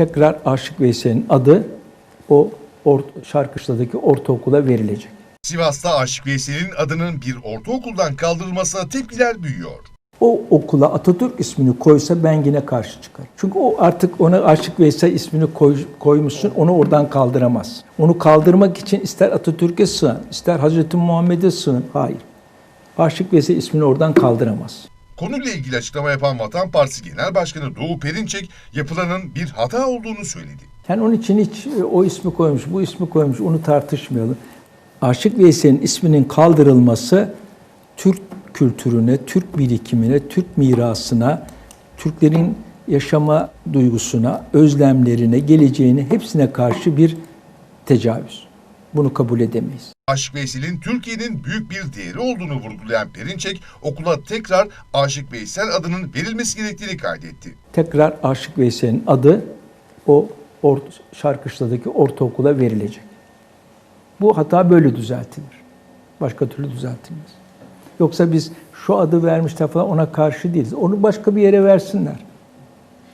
tekrar Aşık Veysel'in adı o or, Şarkışla'daki ortaokula verilecek. Sivas'ta Aşık Veysel'in adının bir ortaokuldan kaldırılmasına tepkiler büyüyor. O okula Atatürk ismini koysa ben yine karşı çıkarım. Çünkü o artık ona Aşık Veysel ismini koy, koymuşsun, onu oradan kaldıramaz. Onu kaldırmak için ister Atatürk'e sığın, ister Hazreti Muhammed'e sığın. Hayır. Aşık Veysel ismini oradan kaldıramaz. Konuyla ilgili açıklama yapan Vatan Partisi Genel Başkanı Doğu Perinçek yapılanın bir hata olduğunu söyledi. Yani onun için hiç e, o ismi koymuş, bu ismi koymuş, onu tartışmayalım. Aşık Veysel'in isminin kaldırılması Türk kültürüne, Türk birikimine, Türk mirasına, Türklerin yaşama duygusuna, özlemlerine, geleceğine hepsine karşı bir tecavüz. Bunu kabul edemeyiz. Aşık Veysel'in Türkiye'nin büyük bir değeri olduğunu vurgulayan Perinçek, okula tekrar Aşık Veysel adının verilmesi gerektiğini kaydetti. Tekrar Aşık Veysel'in adı o or, Şarkışla'daki ortaokula verilecek. Bu hata böyle düzeltilir. Başka türlü düzeltilmez. Yoksa biz şu adı vermişler falan ona karşı değiliz. Onu başka bir yere versinler.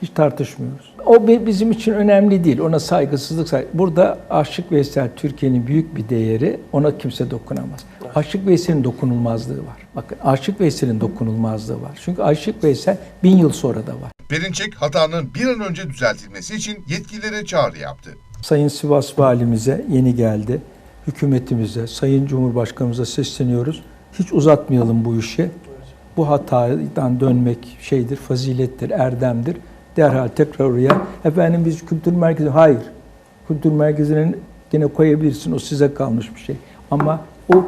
Hiç tartışmıyoruz. O bi- bizim için önemli değil. Ona saygısızlık say. Burada Aşık Veysel Türkiye'nin büyük bir değeri. Ona kimse dokunamaz. Aşık Veysel'in dokunulmazlığı var. Bakın Aşık Veysel'in dokunulmazlığı var. Çünkü Aşık Veysel bin yıl sonra da var. Perinçek hatanın bir an önce düzeltilmesi için yetkililere çağrı yaptı. Sayın Sivas Valimize yeni geldi. Hükümetimize, Sayın Cumhurbaşkanımıza sesleniyoruz. Hiç uzatmayalım bu işi. Bu hatadan dönmek şeydir, fazilettir, erdemdir. Derhal tekrar oraya. Efendim biz kültür merkezi, hayır. Kültür merkezinin yine koyabilirsin, o size kalmış bir şey. Ama o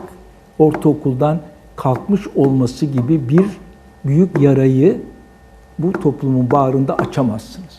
ortaokuldan kalkmış olması gibi bir büyük yarayı bu toplumun bağrında açamazsınız.